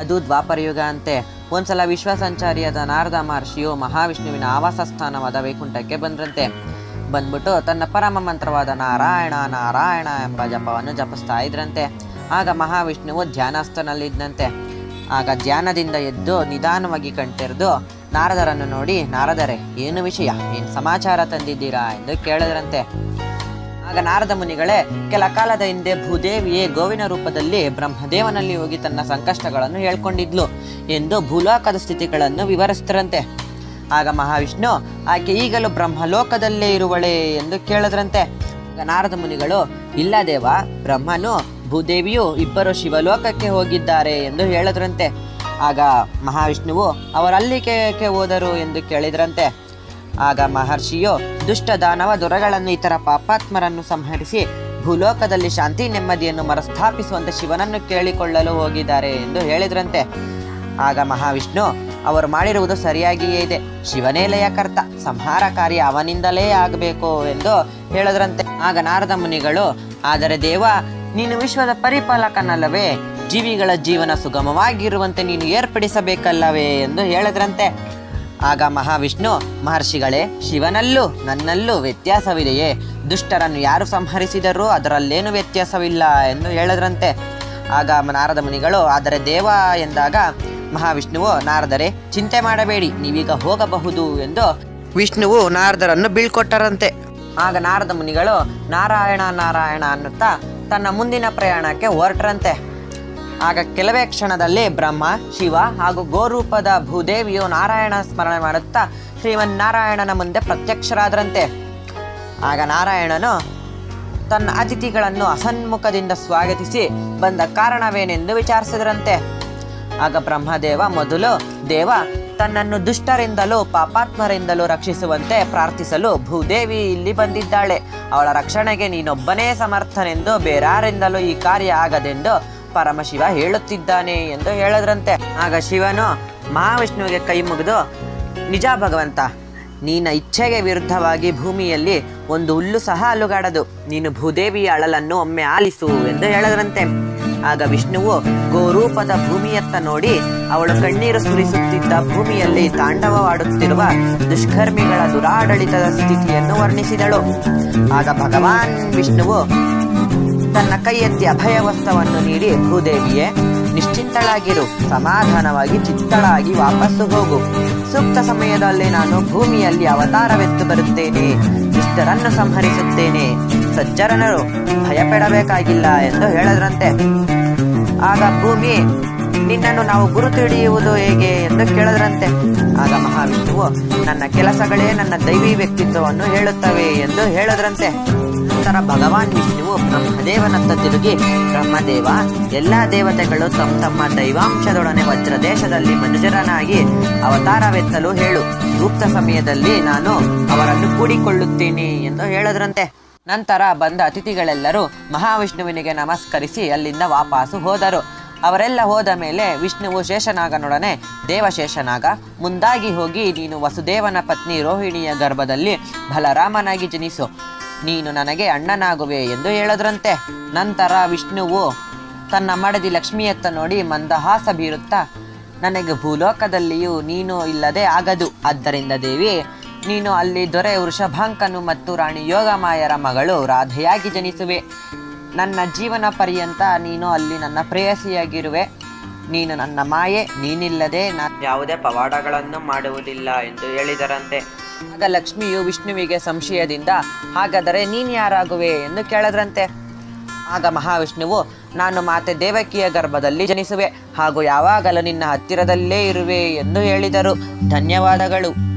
ಅದು ದ್ವಾಪರಯುಗ ಅಂತೆ. ಒಂದ್ಸಲ ವಿಶ್ವಸಂಚಾರಿಯಾದ ನಾರದ ಮಹರ್ಷಿಯು ಮಹಾವಿಷ್ಣುವಿನ ಆವಾಸ ಸ್ಥಾನವಾದ ವೈಕುಂಠಕ್ಕೆ ಬಂದ್ರಂತೆ. ಬಂದ್ಬಿಟ್ಟು ತನ್ನ ಪರಮ ಮಂತ್ರವಾದ ನಾರಾಯಣ ನಾರಾಯಣ ಎಂಬ ಜಪವನ್ನು ಜಪಿಸ್ತಾ ಇದ್ರಂತೆ. ಆಗ ಮಹಾವಿಷ್ಣುವು ಧ್ಯಾನಸ್ಥನಲ್ಲಿದ್ದಂತೆ ಆಗ ಧ್ಯಾನದಿಂದ ಎದ್ದು ನಿಧಾನವಾಗಿ ಕಣ್ತೆರೆದು ನಾರದರನ್ನು ನೋಡಿ, ನಾರದರೆ, ಏನು ವಿಷಯ? ಏನು ಸಮಾಚಾರ ತಂದಿದ್ದೀರಾ? ಎಂದು ಕೇಳಿದ್ರಂತೆ. ಆಗ ನಾರದ ಮುನಿಗಳೇ, ಕೆಲ ಕಾಲದ ಹಿಂದೆ ಭೂದೇವಿಯೇ ಗೋವಿನ ರೂಪದಲ್ಲಿ ಬ್ರಹ್ಮದೇವನಲ್ಲಿ ಹೋಗಿ ತನ್ನ ಸಂಕಷ್ಟಗಳನ್ನು ಹೇಳ್ಕೊಂಡಿದ್ಲು ಎಂದು ಭೂಲೋಕದ ಸ್ಥಿತಿಗಳನ್ನು ವಿವರಿಸಿದ್ರಂತೆ. ಆಗ ಮಹಾವಿಷ್ಣು, ಆಕೆ ಈಗಲೂ ಬ್ರಹ್ಮಲೋಕದಲ್ಲೇ ಇರುವಳೆ ಎಂದು ಕೇಳಿದ್ರಂತೆ. ಆಗ ನಾರದ ಮುನಿಗಳು, ಇಲ್ಲ ದೇವ, ಬ್ರಹ್ಮನು, ಭೂದೇವಿಯು ಇಬ್ಬರು ಶಿವಲೋಕಕ್ಕೆ ಹೋಗಿದ್ದಾರೆ ಎಂದು ಹೇಳಿದ್ರಂತೆ. ಆಗ ಮಹಾವಿಷ್ಣುವು ಅವರಲ್ಲಿಗೆ ಹೋದರು ಎಂದು ಕೇಳಿದ್ರಂತೆ. ಆಗ ಮಹರ್ಷಿಯು ದುಷ್ಟ ದಾನವ ದುರಗಳನ್ನು ಇತರ ಪಾಪಾತ್ಮರನ್ನು ಸಂಹರಿಸಿ ಭೂಲೋಕದಲ್ಲಿ ಶಾಂತಿ ನೆಮ್ಮದಿಯನ್ನು ಮರುಸ್ಥಾಪಿಸುವಂತೆ ಶಿವನನ್ನು ಕೇಳಿಕೊಳ್ಳಲು ಹೋಗಿದ್ದಾರೆ ಎಂದು ಹೇಳಿದ್ರಂತೆ. ಆಗ ಮಹಾವಿಷ್ಣು, ಅವರು ಮಾಡಿರುವುದು ಸರಿಯಾಗಿಯೇ ಇದೆ. ಶಿವನೇ ಲಯಕರ್ತ. ಸಂಹಾರ ಕಾರ್ಯ ಅವನಿಂದಲೇ ಆಗಬೇಕು ಎಂದು ಹೇಳಿದ್ರಂತೆ. ಆಗ ನಾರದ ಮುನಿಗಳು, ಆದರೆ ದೇವ, ನೀನು ವಿಶ್ವದ ಪರಿಪಾಲಕನಲ್ಲವೇ. ಜೀವಿಗಳ ಜೀವನ ಸುಗಮವಾಗಿರುವಂತೆ ನೀನು ಏರ್ಪಡಿಸಬೇಕಲ್ಲವೇ ಎಂದು ಹೇಳಿದ್ರಂತೆ. ಆಗ ಮಹಾವಿಷ್ಣು, ಮಹರ್ಷಿಗಳೇ, ಶಿವನಲ್ಲೂ ನನ್ನಲ್ಲೂ ವ್ಯತ್ಯಾಸವಿದೆಯೇ? ದುಷ್ಟರನ್ನು ಯಾರು ಸಂಹರಿಸಿದರೂ ಅದರಲ್ಲೇನು ವ್ಯತ್ಯಾಸವಿಲ್ಲ ಎಂದು ಹೇಳದ್ರಂತೆ. ಆಗ ನಾರದ ಮುನಿಗಳು, ಆದರೆ ದೇವ ಎಂದಾಗ ಮಹಾವಿಷ್ಣುವು, ನಾರದರೆ, ಚಿಂತೆ ಮಾಡಬೇಡಿ, ನೀವೀಗ ಹೋಗಬಹುದು ಎಂದು ವಿಷ್ಣುವು ನಾರದರನ್ನು ಬೀಳ್ಕೊಟ್ಟರಂತೆ. ಆಗ ನಾರದ ಮುನಿಗಳು, ನಾರಾಯಣ ನಾರಾಯಣ ಅನ್ನುತ್ತಾ ತನ್ನ ಮುಂದಿನ ಪ್ರಯಾಣಕ್ಕೆ ಹೊರಟ್ರಂತೆ. ಆಗ ಕೆಲವೇ ಕ್ಷಣದಲ್ಲಿ ಬ್ರಹ್ಮ, ಶಿವ ಹಾಗೂ ಗೋರೂಪದ ಭೂದೇವಿಯು ನಾರಾಯಣ ಸ್ಮರಣೆ ಮಾಡುತ್ತಾ ಶ್ರೀಮನ್ನಾರಾಯಣನ ಮುಂದೆ ಪ್ರತ್ಯಕ್ಷರಾದರಂತೆ. ಆಗ ನಾರಾಯಣನು ತನ್ನ ಅತಿಥಿಗಳನ್ನು ಅಸನ್ಮುಖದಿಂದ ಸ್ವಾಗತಿಸಿ ಬಂದ ಕಾರಣವೇನೆಂದು ವಿಚಾರಿಸಿದರಂತೆ. ಆಗ ಬ್ರಹ್ಮದೇವ ಮೊದಲು, ದೇವ, ತನ್ನನ್ನು ದುಷ್ಟರಿಂದಲೂ ಪಾಪಾತ್ಮರಿಂದಲೂ ರಕ್ಷಿಸುವಂತೆ ಪ್ರಾರ್ಥಿಸಲು ಭೂದೇವಿ ಇಲ್ಲಿ ಬಂದಿದ್ದಾಳೆ. ಅವಳ ರಕ್ಷಣೆಗೆ ನೀನೊಬ್ಬನೇ ಸಮರ್ಥನೆಂದು ಬೇರಾರಿಂದಲೂ ಈ ಕಾರ್ಯ ಆಗದೆಂದು ಪರಮಶಿವ ಹೇಳುತ್ತಿದ್ದಾನೆ ಎಂದು ಹೇಳದ್ರಂತೆ. ಆಗ ಶಿವನು ಮಹಾವಿಷ್ಣುವಿಗೆ ಕೈ ಮುಗಿದು, ನಿಜ ಭಗವಂತ ನಿನ್ನ ಇಚ್ಛೆಗೆ ವಿರುದ್ಧವಾಗಿ ಭೂಮಿಯಲ್ಲಿ ಒಂದು ಹುಲ್ಲು ಸಹ ಅಲುಗಾಡದು. ನೀನು ಭೂದೇವಿಯ ಅಳಲನ್ನು ಒಮ್ಮೆ ಆಲಿಸು ಎಂದು ಹೇಳದ್ರಂತೆ. ಆಗ ವಿಷ್ಣುವು ಗೋರೂಪದ ಭೂಮಿಯತ್ತ ನೋಡಿ, ಅವಳು ಕಣ್ಣೀರು ಸುರಿಸುತ್ತಿದ್ದ ಭೂಮಿಯಲ್ಲಿ ತಾಂಡವವಾಡುತ್ತಿರುವ ದುಷ್ಕರ್ಮಿಗಳ ದುರಾಡಳಿತದ ಸ್ಥಿತಿಯನ್ನು ವರ್ಣಿಸಿದಳು. ಆಗ ಭಗವಾನ್ ವಿಷ್ಣುವು ತನ್ನ ಕೈ ಎತ್ತಿ ಅಭಯವಸ್ತವನ್ನು ನೀಡಿ ಭೂದೇವಿಯೇ, ನಿಶ್ಚಿಂತಳಾಗಿರು, ಸಮಾಧಾನವಾಗಿ ಚಿತ್ತಳಾಗಿ ವಾಪಸ್ಸು ಹೋಗು. ಸೂಕ್ತ ಸಮಯದಲ್ಲಿ ನಾನು ಭೂಮಿಯಲ್ಲಿ ಅವತಾರವೆತ್ತು ಬರುತ್ತೇನೆ ಇಷ್ಟರನ್ನು ಸಂಹರಿಸುತ್ತೇನೆ. ಸಜ್ಜರನರು ಭಯಪಡಬೇಕಾಗಿಲ್ಲ ಎಂದು ಹೇಳದ್ರಂತೆ. ಆಗ ಭೂಮಿ, ನಿನ್ನನ್ನು ನಾವು ಗುರುತು ಹಿಡಿಯುವುದು ಹೇಗೆ ಎಂದು ಕೇಳದ್ರಂತೆ. ಆಗ ಮಹಾವಿಷ್ಣುವು, ನನ್ನ ಕೆಲಸಗಳೇ ನನ್ನ ದೈವಿ ವ್ಯಕ್ತಿತ್ವವನ್ನು ಹೇಳುತ್ತವೆ ಎಂದು ಹೇಳಿದ್ರಂತೆ. ನಂತರ ಭಗವಾನ್, ವಿಷ್ಣುವು ಬ್ರಹ್ಮದೇವನತ್ತ ತಿರುಗಿ ಬ್ರಹ್ಮದೇವ. ಎಲ್ಲಾ ದೇವತೆಗಳು ತಮ್ಮ ತಮ್ಮ ದೈವಾಂಶದೊಡನೆ ವಜ್ರದೇಶದಲ್ಲಿ ಮನುಜರನಾಗಿ ಅವತಾರವೆತ್ತಲು ಹೇಳು. ಗುಪ್ತ ಸಮಯದಲ್ಲಿ ನಾನು ಅವರನ್ನು ಕೂಡಿಕೊಳ್ಳುತ್ತೇನೆ ಎಂದು ಹೇಳದ್ರಂತೆ. ನಂತರ ಬಂದ ಅತಿಥಿಗಳೆಲ್ಲರೂ ಮಹಾವಿಷ್ಣುವಿನಿಗೆ ನಮಸ್ಕರಿಸಿ ಅಲ್ಲಿಂದ ವಾಪಸ್ಸು ಹೋದರು. ಅವರೆಲ್ಲ ಹೋದ ಮೇಲೆ ವಿಷ್ಣುವು ಶೇಷನಾಗನೊಡನೆ ದೇವಶೇಷನಾಗ ಮುಂದಾಗಿ ಹೋಗಿ, ನೀನು ವಸುದೇವನ ಪತ್ನಿ ರೋಹಿಣಿಯ ಗರ್ಭದಲ್ಲಿ ಬಲರಾಮನಾಗಿ ಜನಿಸು. ನೀನು ನನಗೆ ಅಣ್ಣನಾಗುವೆ ಎಂದು ಹೇಳದ್ರಂತೆ. ನಂತರ ವಿಷ್ಣುವು ತನ್ನ ಮಡದಿ ಲಕ್ಷ್ಮಿಯತ್ತ ನೋಡಿ ಮಂದಹಾಸ ಬೀರುತ್ತಾ, ನನಗೆ ಭೂಲೋಕದಲ್ಲಿಯೂ ನೀನು ಇಲ್ಲದೆ ಆಗದು. ಆದ್ದರಿಂದ ದೇವಿ, ನೀನು ಅಲ್ಲಿ ದೊರೆ ವೃಷಭಾಂಕನು ಮತ್ತು ರಾಣಿ ಯೋಗಮಾಯರ ಮಗಳು ರಾಧೆಯಾಗಿ ಜನಿಸುವೆ. ನನ್ನ ಜೀವನ ಪರ್ಯಂತ ನೀನು ಅಲ್ಲಿ ನನ್ನ ಪ್ರೇಯಸಿಯಾಗಿರುವೆ. ನೀನು ನನ್ನ ಮಾಯೆ, ನೀನಿಲ್ಲದೆ ನಾನು ಯಾವುದೇ ಪವಾಡಗಳನ್ನು ಮಾಡುವುದಿಲ್ಲ ಎಂದು ಹೇಳಿದರಂತೆ. ಆಗ ಲಕ್ಷ್ಮಿಯು ವಿಷ್ಣುವಿಗೆ ಸಂಶಯದಿಂದ, ಹಾಗಾದರೆ ನೀನು ಯಾರಾಗುವೆ ಎಂದು ಕೇಳದ್ರಂತೆ. ಆಗ ಮಹಾವಿಷ್ಣುವು, ನಾನು ಮಾತೆ ದೇವಕಿಯ ಗರ್ಭದಲ್ಲಿ ಜನಿಸುವೆ, ಹಾಗೂ ಯಾವಾಗಲೂ ನಿನ್ನ ಹತ್ತಿರದಲ್ಲೇ ಇರುವೆ ಎಂದು ಹೇಳಿದರು. ಧನ್ಯವಾದಗಳು.